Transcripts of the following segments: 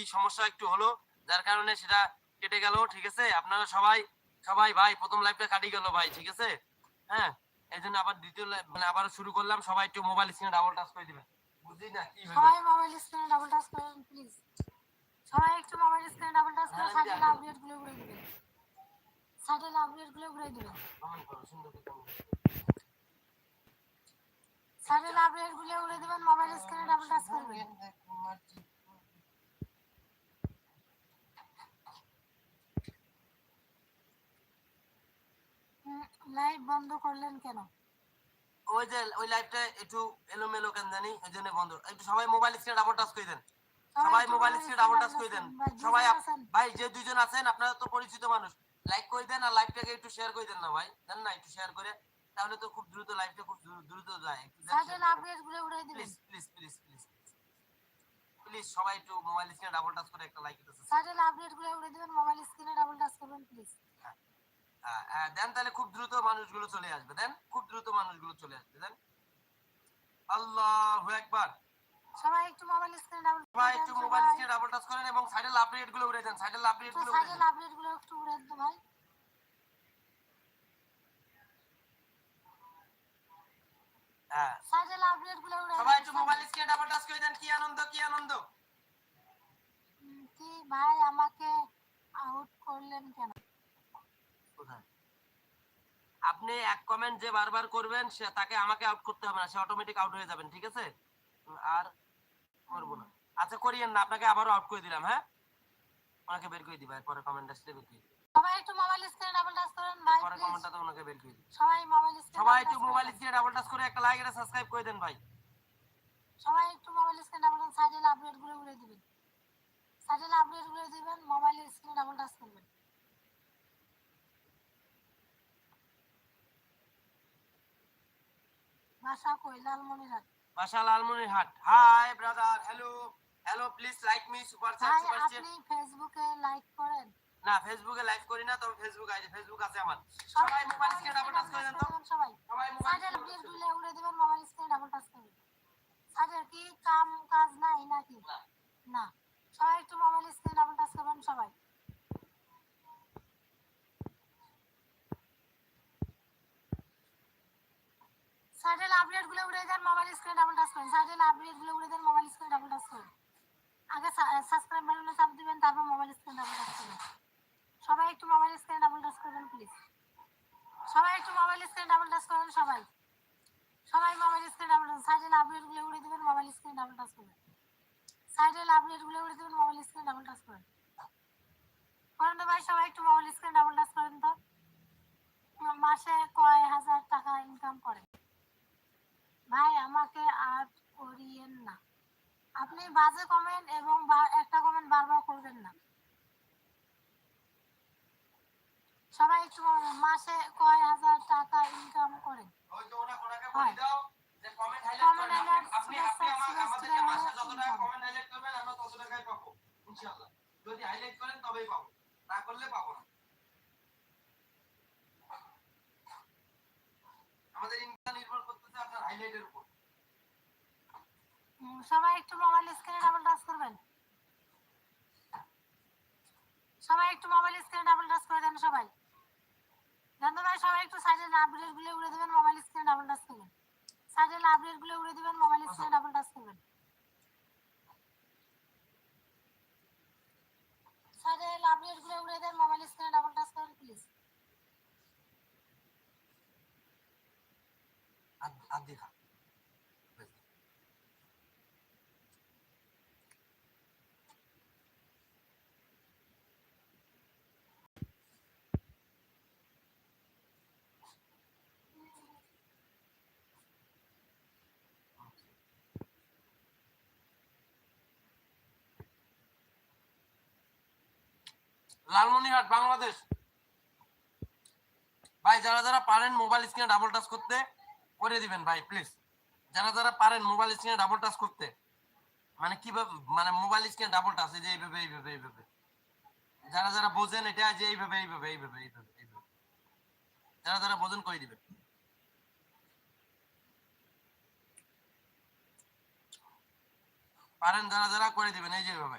কি সমস্যা একটু হলো যার কারণে সেটা কেটে গেল ঠিক আছে আপনারা সবাই সবাই ভাই প্রথম লাইভটা কাটি গেল ভাই ঠিক আছে হ্যাঁ এই জন্য আবার দ্বিতীয় মানে আবার শুরু করলাম সবাই একটু মোবাইল স্ক্রিনে ডাবল টাচ করে দিবেন বুঝলি না কি হলো সবাই মোবাইল স্ক্রিনে ডাবল টাচ করেন প্লিজ সবাই একটু মোবাইল স্ক্রিনে ডাবল টাচ করে হ্যাঁ, আমি আপডেটগুলো ঘুরে দিবেন সাইডে আপডেটগুলো ঘুরে দিবেন কমেন্ট করো সুন্দর। সাইডে আপডেটগুলো ঘুরে দিবেন মোবাইল স্ক্রিনে ডাবল টাচ করবেন লাইভ বন্ধ করলেন কেন? ওই যে ওই লাইভটা একটু এলোমেলো কেন জানি এই জন্য বন্ধ। একটু সবাই মোবাইল স্ক্রিনে ডাবল টাচ করে দেন। সবাই মোবাইল স্ক্রিনে ডাবল টাচ করে দেন। সবাই ভাই যে দুইজন আছেন আপনারা তো পরিচিত মানুষ। লাইক করে দেন আর লাইভটাকে একটু শেয়ার করে দেন না ভাই। জান না একটু শেয়ার করে। তাহলে তো খুব দ্রুত লাইভটা খুব দ্রু- দ্রুত যায়। সাইডে আপডেটগুলো ঘুরে দিবেন। Please please please please please সবাই একটু মোবাইল স্ক্রিনে ডাবল টাচ করে একটা লাইক দিতেছে। সাইডে আপডেটগুলো ঘুরে দিবেন মোবাইল স্ক্রিনে ডাবল টাচ করবেন প্লিজ দেন তাহলে খুব দ্রুত মানুষগুলো চলে আসবে দেন খুব দ্রুত মানুষগুলো চলে আসবে দেন। আল্লাহু আকবার। সবাই একটু মোবাইল স্ক্রিনে ডাবল সবাই একটু মোবাইল স্ক্রিনে ডাবল টাচ করেন এবং সাইডে লাভ রেটগুলো উড়ে দেন সাইডে লাভ রেটগুলো উড়ে সাইডে দেন। আপডেটগুলো একটু ঘুরে দিতে ভাই। হ্যাঁ। সাইডে আপডেটগুলো ঘুরে সবাই একটু মোবাইল স্ক্রিনে ডাবল টাচ করে দেন কি আনন্দ কি আনন্দ? কি ভাই আমাকে আউট করলেন কেন? কোথায় আপনি এক কমেন্ট যে বারবার করবেন সে তাকে আমাকে আউট করতে হবে না সে অটোমেটিক আউট হয়ে যাবেন ঠিক আছে? আর করব না। আচ্ছা করিয়েন না আপনাকে আবারও আউট করে দিলাম হ্যাঁ? ওনাকে বের করে দিবা পরে কমেন্ট আসলে বের করে সবাই একটু মোবাইল স্ক্রিনে ডাবল টাচ করেন ভাই পরে কমেন্টটা তো ওনাকে বের করে দিবা। সবাই মোবাইল স্ক্রিনে সবাই একটু মোবাইল স্ক্রিনে ডাবল টাচ করে একটা লাইক এটা সাবস্ক্রাইব করে দেন ভাই। সবাই একটু মোবাইল স্ক্রিনে ডাবল টাচ সাইডে আপডেটগুলো ঘুরে দিবেন। সাইডে আপডেটগুলো দিবেন মোবাইল স্ক্রিনে ডাবল টাচ করবেন। ভাষা কই? লালমনিরহাট। ভাষা লালমনিরহাট। হাট hi brother hello hello please like me super chat super chat আপনি ফেসবুকে লাইক করেন। না ফেসবুকে লাইক করি না তবে ফেসবুক আইডি ফেসবুক আছে আমার। সবাই মোবাইল স্ক্রিনে ডাবল টাচ করে দেন তো সবাই সবাই মোবাইল সাইডে আপডেটগুলো উড়ে দিবেন মোবাইল স্ক্রিনে ডাবল টাচ করবেন সাইডে কি কাম কাজ নাই নাকি না। না সবাই একটু মোবাইল স্ক্রিনে ডাবল টাচ করবেন সবাই সাইডে আপডেটগুলো উড়ে দেন মোবাইল স্ক্রিনে ডাবল করেন সাইডে উড়ে দেন মোবাইল স্ক্রিনে ডাবল টাচ করেন আগে সাবস্ক্রাইব বাটনে চাপ দিবেন, তারপর মোবাইল স্ক্রিনে ডাবল টাচ করবেন। সবাই একটু মোবাইল স্ক্রিনে ডাবল টাচ করবেন প্লিজ সবাই একটু মোবাইল স্ক্রিনে ডাবল টাচ করেন, সবাই। সবাই মোবাইল স্ক্রিনে ডাবল টাচ সাইডে আপডেটগুলো উড়ে দিবেন মোবাইল স্ক্রিনে ডাবল টাচ করবেন। সাইডে আপডেটগুলো উড়ে দিবেন মোবাইল স্ক্রিনে ডাবল টাচ করেন করেন তো ভাই, সবাই একটু মোবাইল স্ক্রিনে ডাবল টাচ করেন তো। মাসে কয় হাজার টাকা ইনকাম করেন ভাই, আমাকে আর করিয়েন না। আপনি বাজে কমেন্ট এবং একটা কমেন্ট বারবার করবেন না। সবাই একটু মাসে কয় হাজার টাকা ইনকাম করে আমাদের ইনকাম নির্ভর করতেছে আপনার হাইলাইটের উপর। সবাই একটু মোবাইল স্ক্রিনে ডাবল টাচ করবেন। সবাই একটু মোবাইল স্ক্রিনে ডাবল টাচ করে দেন সবাই। জানতো ভাই, সবাই একটু সাইডে আপডেটগুলো উড়ে দিবেন মোবাইল স্ক্রিনে ডাবল টাচ করবেন। সাইডে আপডেটগুলো উড়ে দিবেন মোবাইল স্ক্রিনে ডাবল টাচ করবেন। সাইডে আপডেটগুলো উড়ে দেন মোবাইল স্ক্রিনে ডাবল টাচ করেন প্লিজ আর দেখা লালমনিরহাট, বাংলাদেশ। ভাই, যারা যারা পারেন মোবাইল স্ক্রিনে ডাবল টাচ করতে, করে দিবেন ভাই প্লিজ যারা যারা পারেন মোবাইল স্ক্রিনে ডাবল টাচ করতে মানে কীভাবে মানে মোবাইল স্ক্রিনে ডাবল টাচ এই যে এইভাবে এইভাবে এইভাবে। যারা যারা বোঝেন এটা যে এইভাবে এইভাবে এইভাবে এইভাবে এইভাবে। যারা যারা বোঝেন করে দিবেন। পারেন যারা যারা, করে দিবেন, এই যে এইভাবে।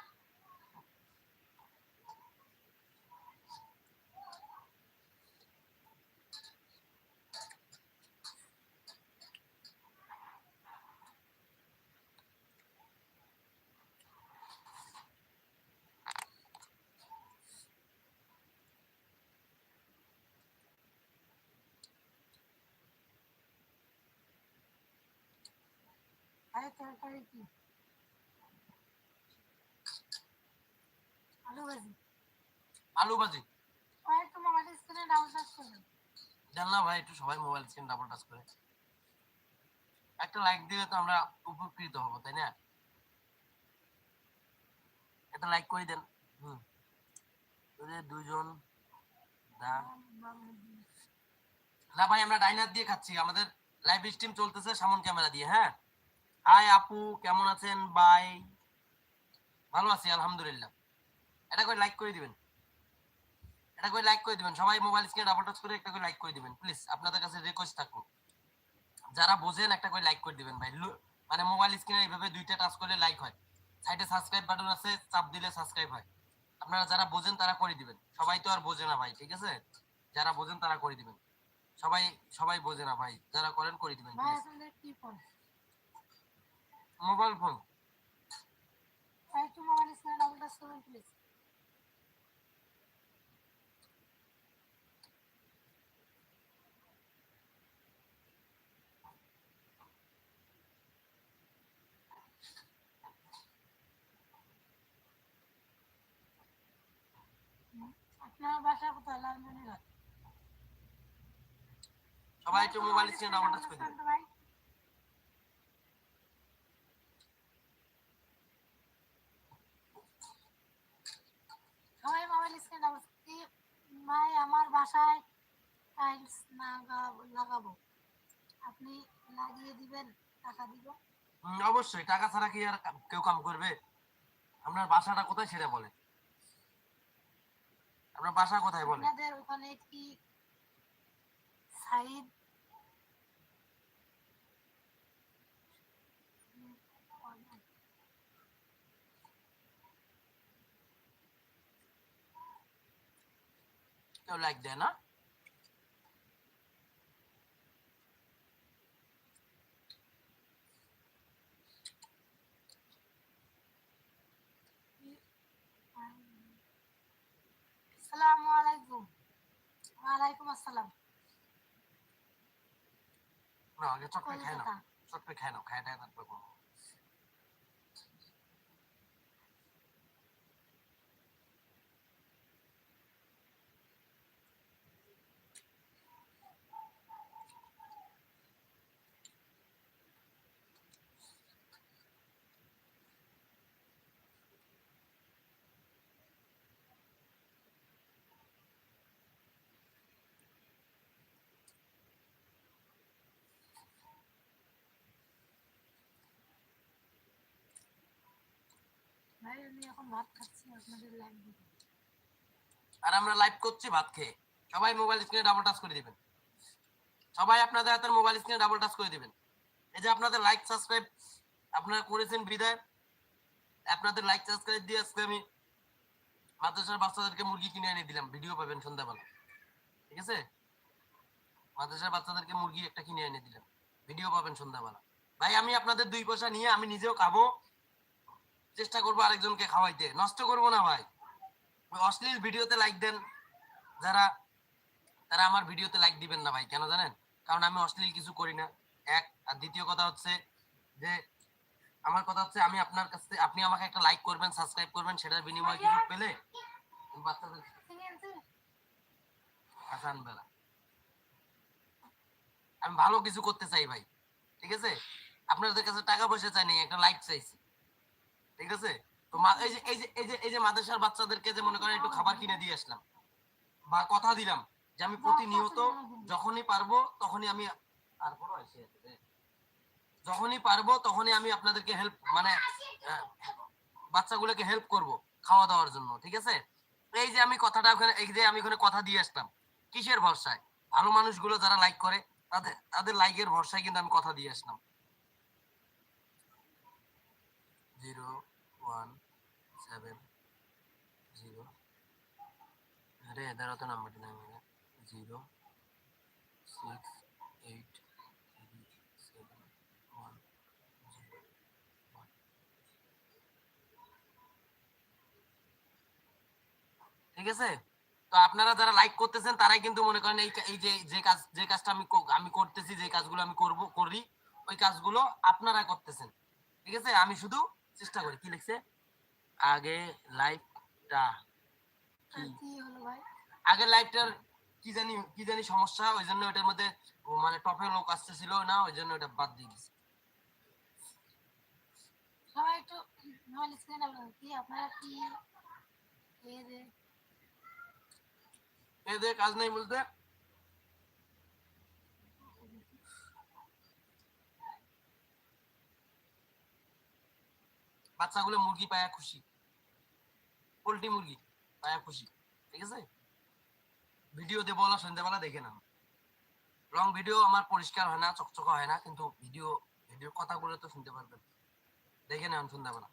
আরে তরকারি কি? আলু ভাজি। আলু ভাজি। সবাই একটু মোবাইল স্ক্রিনে ডাবল টাচ জান না ভাই একটু সবাই মোবাইল স্ক্রিন ডাবল টাচ করে। একটা লাইক দিলে তো আমরা উপকৃত হব তাই না? একটা লাইক করে দেন। হুম। দুজন না ভাই আমরা ডাইনার দিয়ে খাচ্ছি। আমাদের লাইভ স্ট্রিম চলতেছে সামন ক্যামেরা দিয়ে হ্যাঁ? হাই আপু কেমন আছেন? বাই ভালো আছি আলহামদুলিল্লাহ। এটা করে লাইক করে দিবেন। এটা করে লাইক করে দিবেন। সবাই মোবাইল স্ক্রিনে ডাবল টাচ করে একটা করে লাইক করে দিবেন। প্লিজ আপনাদের কাছে রিকোয়েস্ট থাকব। যারা বোঝেন একটা করে লাইক করে দিবেন ভাই। মানে মোবাইল স্ক্রিনে এইভাবে দুইটা টাচ করলে লাইক হয়। সাইডে সাবস্ক্রাইব বাটন আছে চাপ দিলে সাবস্ক্রাইব হয়। আপনারা যারা বোঝেন তারা করে দিবেন। সবাই তো আর বোঝে না ভাই ঠিক আছে? যারা বোঝেন তারা করে দিবেন। সবাই সবাই বোঝে না ভাই। যারা করেন করে দিবেন আপনার বাসা কোথায়? লালমনিরহাট। সবাই একটু মোবাইল স্ক্রিনে টাচ করে দিবেন ভাই সবাই মোবাইল স্ক্রিন অবস্থি ভাই আমার বাসায় টাইলস লাগাবো আপনি লাগিয়ে দিবেন টাকা দিব। অবশ্যই টাকা ছাড়া কি আর কেউ কাম করবে? আপনার বাসাটা কোথায় ছেড়ে বলে। আপনার বাসা কোথায় বলে? আপনাদের ওখানে কি সাইড? কেউ লাইক দেয় না। আসসালামু আলাইকুম। ওয়ালাইকুম আসসালাম। না আগে চটকে খায় না। চটকে খায় না খায় না তারপর আর আমরা লাইভ করছি ভাত খেয়ে। সবাই মোবাইল স্ক্রিনে ডাবল টাচ করে দিবেন। সবাই আপনাদের হাতের মোবাইল স্ক্রিনে ডাবল টাচ করে দিবেন। এই যে আপনাদের লাইক সাবস্ক্রাইব আপনারা করেছেন বিদায়। আপনাদের লাইক সাবস্ক্রাইব দিয়ে আজকে আমি মাদ্রাসার বাচ্চাদেরকে মুরগি কিনে এনে দিলাম। ভিডিও পাবেন সন্ধ্যাবেলা। ঠিক আছে? মাদ্রাসার বাচ্চাদেরকে মুরগি একটা কিনে এনে দিলাম। ভিডিও পাবেন সন্ধ্যাবেলা। ভাই, আমি আপনাদের দুই পয়সা নিয়ে আমি নিজেও খাব। চেষ্টা করব আরেকজনকে খাওয়াইতে। নষ্ট করব না ভাই। অশ্লীল ভিডিওতে লাইক দেন। যারা, তারা আমার ভিডিওতে লাইক দিবেন না ভাই, কেন জানেন? কারণ আমি অশ্লীল কিছু করি না। এক, আর দ্বিতীয় কথা হচ্ছে যে, আমার কথা হচ্ছে আমি আপনার কাছে আপনি আমাকে একটা লাইক করবেন সাবস্ক্রাইব করবেন, সেটার বিনিময়ে কিছু পেলে আমি ভালো কিছু করতে চাই ভাই, ঠিক আছে? আপনাদের কাছে টাকা পয়সা চাই নাই, একটা লাইক চাইছি। ঠিক আছে? তো এই যে এই যে এই যে এই যে মাদ্রাসার বাচ্চাদেরকে যে মনে করেন একটু খাবার কিনে দিয়ে আসলাম বা কথা দিলাম যে আমি প্রতিনিয়ত যখনই পারব তখনই আমি যখনই পারব তখনই আমি আপনাদেরকে হেল্প মানে বাচ্চাগুলোকে হেল্প করব খাওয়া দাওয়ার জন্য ঠিক আছে? এই যে আমি কথাটা ওখানে এই যে আমি ওখানে কথা দিয়ে আসলাম কিসের ভরসায়? ভালো মানুষগুলো যারা লাইক করে তাদের তাদের লাইকের ভরসায় কিন্তু আমি কথা দিয়ে আসলাম। জিরো। ওয়ান সেভেন জিরো আরে এদারও তো নাম্বারটা নাই zero six eight three seven one ঠিক আছে? তো আপনারা যারা লাইক করতেছেন, তারাই কিন্তু মনে করেন এই যে যে কাজ যে কাজটা আমি আমি করতেছি, যে কাজগুলো আমি করব করি, ওই কাজগুলো আপনারা করতেছেন। ঠিক আছে? আমি শুধু চেষ্টা করি। কি লিখছে? আগে হলো আগের লাইভটার কি জানি কি জানি সমস্যা ওই জন্য ওটার মধ্যে মানে টপে লোক আসতেছিল না ওই জন্য ওটা বাদ দিয়ে দিছি। সবাই একটু মোবাইল স্ক্রিনে কি। আপনারা কি এই এদের কাজ নাই বলতে? বাচ্চাগুলো মুরগি পায়া খুশি। পোল্ট্রি মুরগি পায়া খুশি ঠিক আছে? ভিডিও দেবো না সন্ধ্যাবেলা দেখে নাম লং ভিডিও আমার পরিষ্কার হয় না চকচকা হয় না কিন্তু ভিডিও ভিডিওর কথাগুলো তো শুনতে পারবেন। দেখে নেন সন্ধ্যাবেলা।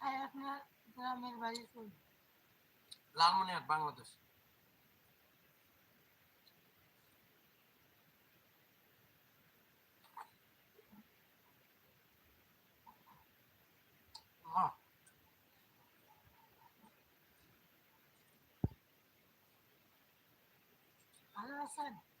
ভাই আপনার গ্রামের বাড়ি কই লালমনিরহাট বাংলাদেশ হ্যাঁ ভালো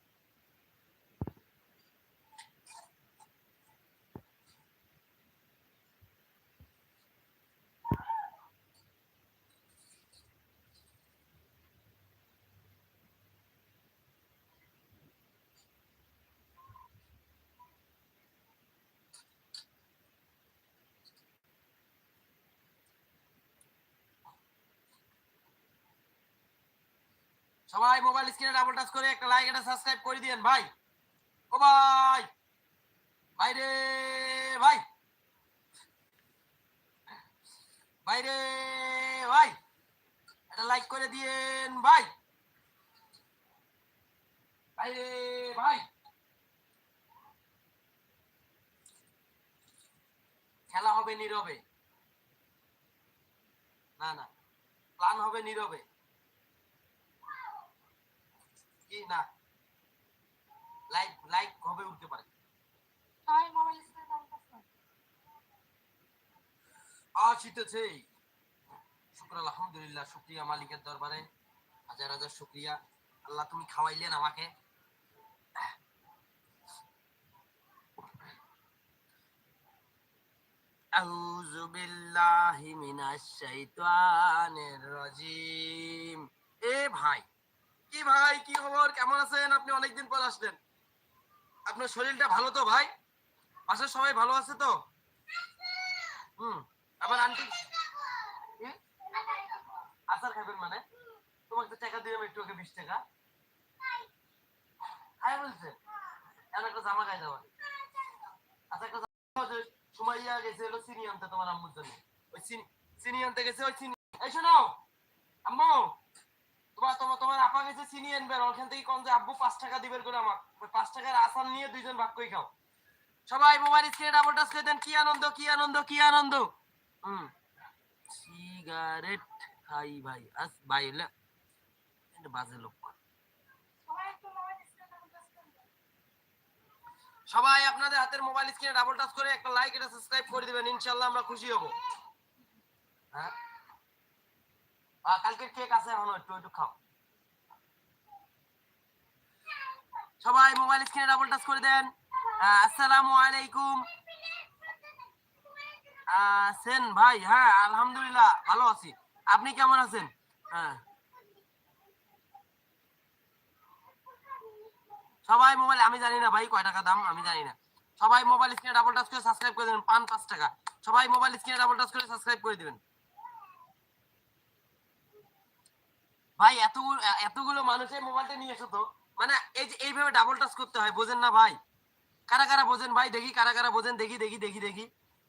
সবাই মোবাইল স্ক্রিনে ডাবল টাচ করে একটা লাইক একটা সাবস্ক্রাইব করে দিয়েন, ভাই। ও ভাই। ভাই রে, ভাই। ভাই রে, ভাই। একটা লাইক করে দিয়েন, ভাই। ভাই রে, ভাই। খেলা হবে নীরবে। না না। প্ল্যান হবে নীরবে। কি না? লাইক লাইক হবে উঠতে পারে। সবাই মোবাইল স্ক্রিনে ডাবল আসিতেছে শুক্র আলহামদুলিল্লাহ শুক্রিয়া মালিকের দরবারে। হাজার হাজার শুক্রিয়া। আল্লাহ তুমি খাওয়াইলেন আমাকে। আউযু বিল্লাহি মিনাশ শাইতানির রাজিম। এ ভাই কি ভাই? কি খবর? কেমন আছেন? আপনি অনেকদিন পর আসলেন। আপনার শরীরটা ভালো তো ভাই? বাসার সবাই ভালো আছে তো? হুম, আবার আন্টি? আচার খাবেন মানে? তোমাকে টাকা দিলাম একটু আগে, বিশ টাকা। খাই বলছে। এখন একটা জামা গায়ে দেওয়া আচ্ছা একটা জামা যে সুমাইয়া গেছে হলো চিনি আনতে তোমার আম্মুর জন্য। ওই চিনি আনতে গেছে, ওই চিনি এই শোনো! আম্মু! তোমার তোমার তোমার আপা চিনি ওখান থেকে কোন যে আব্বু পাঁচ টাকা করে আমার পাঁচ টাকার আসান নিয়ে দুইজন ভাগ করে খাও। সবাই মোবাইল স্ক্রিনে ডাবল টাচ করে দেন, কি আনন্দ কি আনন্দ কি আনন্দ। হুম সিগারেট খাই ভাই, আস ভাই এটা বাজে লোক সবাই আপনাদের হাতের মোবাইল স্ক্রিনে ডাবল টাচ করে একটা লাইক এটা সাবস্ক্রাইব করে দিবেন, ইনশাআল্লাহ আমরা খুশি হব। হ্যাঁ? আর কালকে কেক আছে এখনও একটু একটু খাও। সবাই মোবাইল স্ক্রিনে ডাবল টাচ করে দেন। আসসালামু আলাইকুম। ভাই হ্যাঁ আলহামদুলিল্লাহ, ভালো আছি। আপনি কেমন আছেন? সবাই মোবাইল আমি জানি না ভাই, কয় টাকা দাম, আমি জানি না। সবাই মোবাইল স্ক্রিনে ডাবল টাচ করে সাবস্ক্রাইব করে দেন পান পাঁচ টাকা। সবাই মোবাইল স্ক্রিনে ডাবল টাচ করে সাবস্ক্রাইব করে দিবেন। ভাই, এতগুলো এতগুলো মানুষের মোবাইলটা নিয়ে এসো তো। মানে এই যে, এইভাবে ডাবল টাচ করতে হয়, বোঝেন না ভাই? কারা কারা বোঝেন? ভাই, দেখি কারা কারা বোঝেন, দেখি দেখি দেখি দেখি।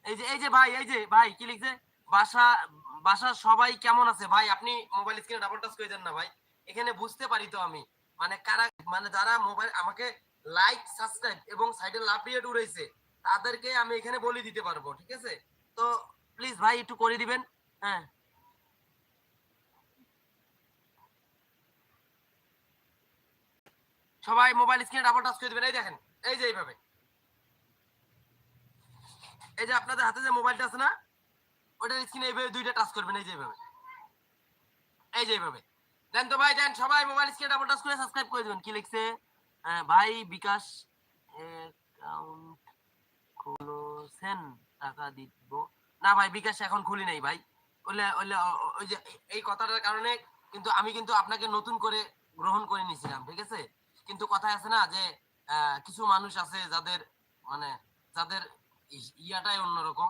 এই যে এই যে ভাই, এই যে ভাই, কি লিখছে? বাসা সবাই কেমন আছে? ভাই, আপনি মোবাইল স্ক্রিনে ডাবল টাচ করে দেন না ভাই। এখানে বুঝতে পারি তো আমি। মানে কারা মানে যারা মোবাইল আমাকে লাইক সাবস্ক্রাইব এবং সাইডে রেট উড়াইছে, তাদেরকে আমি এখানে বলে দিতে পারব, ঠিক আছে? তো প্লিজ ভাই, একটু করে দিবেন হ্যাঁ। সবাই মোবাইল স্ক্রিনে ডাবল টাচ করে দিবেন। এই দেখেন এই যে এইভাবে। এই যে আপনাদের হাতে যে মোবাইলটা আছে না ওটার স্ক্রিনে এইভাবে দুইটা টাচ করবেন এই যে এইভাবে। এই যে এইভাবে। দেন তো ভাই দেন সবাই মোবাইল স্ক্রিনে ডাবল টাচ করে সাবস্ক্রাইব করে দিবেন। কি লিখছে? হ্যাঁ, ভাই বিকাশ অ্যাকাউন্ট খুলেছেন টাকা দিব। না ভাই বিকাশ এখন খুলি নাই ভাই। ওইলে ওইলে ও- ও- ওই যে এই কথাটার কারণে কিন্তু আমি কিন্তু আপনাকে নতুন করে গ্রহণ করে নিয়েছিলাম ঠিক আছে? কিন্তু কথা আছে না যে কিছু মানুষ আছে যাদের মানে যাদের ইয়াটাই অন্যরকম।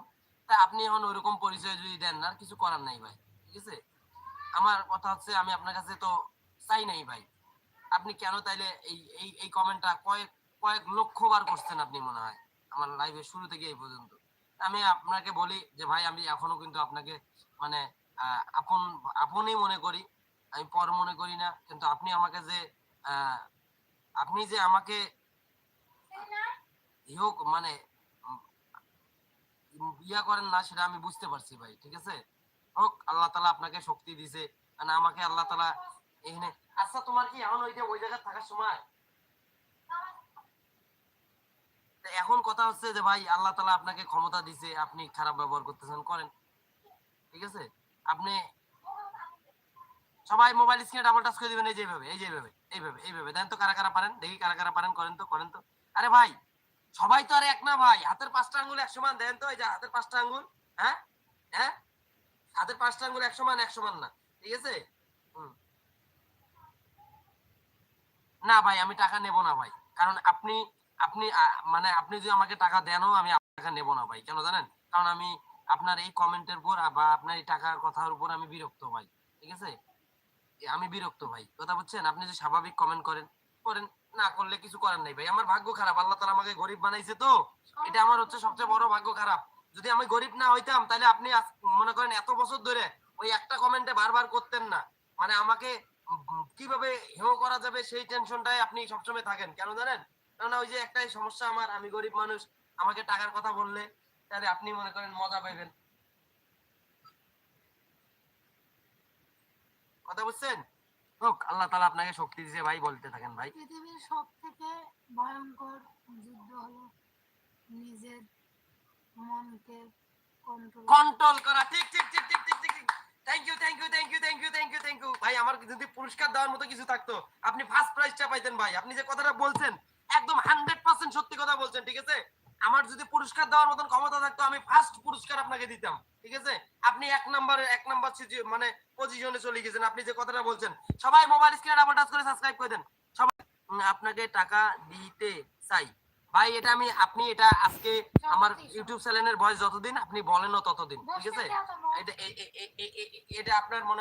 তা আপনি এখন ওইরকম পরিচয় যদি দেন না কিছু করার নাই ভাই, ঠিক আছে? আমার কথা হচ্ছে, আমি আপনার কাছে তো চাই নাই ভাই। আপনি কেন তাইলে এই এই এই কমেন্টটা কয়েক কয়েক লক্ষ বার করছেন আপনি মনে হয়, আমার লাইভের শুরু থেকে এই পর্যন্ত। আমি আপনাকে বলি যে ভাই, আমি এখনও কিন্তু আপনাকে মানে আপন, আপনই মনে করি। আমি পর মনে করি না, কিন্তু আপনি আমাকে যে আপনি যে আমাকে হোক মানে ইয়া করেন না, সেটা আমি বুঝতে পারছি ভাই, ঠিক আছে? হোক, আল্লাহ তালা আপনাকে শক্তি দিছে মানে আমাকে আল্লাহ তালা এখানে আচ্ছা তোমার কি এখন ওই যে ওই জায়গায় থাকার সময়? এখন কথা হচ্ছে যে ভাই, আল্লাহ তালা আপনাকে ক্ষমতা দিছে, আপনি খারাপ ব্যবহার করতেছেন, করেন, ঠিক আছে? আপনি সবাই মোবাইল স্ক্রিনে ডাবল টাচ করে দিবেন, এই যে এইভাবে, এই যে এইভাবে এইভাবে দেন তো কারা কারা পারেন? দেখি কারা কারা পারেন, করেন তো করেন তো। আরে ভাই, সবাই তো আর এক না ভাই। হাতের পাঁচটা আঙ্গুল এক সমান দেন তো, এই যে হাতের পাঁচটা আঙ্গুল হ্যাঁ? হ্যাঁ? হাতের পাঁচটা আঙ্গুল এক সমান এক সমান না, ঠিক আছে? না ভাই, আমি টাকা নেব না ভাই। কারণ আপনি আপনি মানে আপনি যদি আমাকে টাকা দেনও আমি টাকা নেব না ভাই, কেন জানেন? কারণ আমি আপনার এই কমেন্টের উপর, বা আপনার এই টাকার কথার উপর আমি বিরক্ত ভাই, ঠিক আছে? আমি বিরক্ত ভাই। কথা বুঝছেন? আপনি যে স্বাভাবিক কমেন্ট করেন করেন, না করলে কিছু করার নাই ভাই। আমার ভাগ্য খারাপ। আল্লাহ তালা আমাকে গরিব বানাইছে তো। এটা আমার হচ্ছে সবচেয়ে বড় ভাগ্য খারাপ। যদি আমি গরিব না হইতাম, তাহলে আপনি মনে করেন এত বছর ধরে ওই একটা কমেন্টে বারবার করতেন না। মানে আমাকে কীভাবে হেও করা যাবে সেই টেনশনটাই আপনি সবসময় থাকেন। কেন জানেন? কেননা ওই যে একটাই সমস্যা আমার। আমি গরিব মানুষ, আমাকে টাকার কথা বললে তাহলে আপনি মনে করেন মজা পাইবেন। কথা বুঝছেন? হোক আল্লাহ তালা আপনাকে শক্তি দিয়েছে ভাই বলতে থাকেন ভাই। পৃথিবীর সব থেকে ভয়ঙ্কর যুদ্ধ হলো নিজের মনকে কন্ট্রোল কন্ট্রোল করা। ঠিক ঠিক ঠিক ঠিক ঠিক ঠিক thank you thank you thank you thank you thank you thank you ভাই আমার যদি পুরস্কার দেওয়ার মতো কিছু থাকতো আপনি ফার্স্ট প্রাইজটা পাইতেন ভাই। আপনি যে কথাটা বলছেন একদম হান্ড্রেড পার্সেন্ট সত্যি কথা বলছেন ঠিক আছে? আমার যদি পুরস্কার দেওয়ার মতন ক্ষমতা থাকতো আমি ফার্স্ট পুরস্কার আপনাকে দিতাম। ঠিক আছে? আপনি এক নম্বরে এক নম্বর মানে পজিশনে চলে গেছেন। আপনি যে কথাটা বলছেন সবাই মোবাইল স্ক্রিনে ডাবল টাচ করে সাবস্ক্রাইব করে দেন। সবাই আপনাকে টাকা দিতে চাই। ভাই এটা আমি আপনি এটা আজকে আমার ইউটিউব চ্যানেলের বয়স যতদিন আপনি বলেনও ততদিন ঠিক আছে? এটা এটা আপনার মনে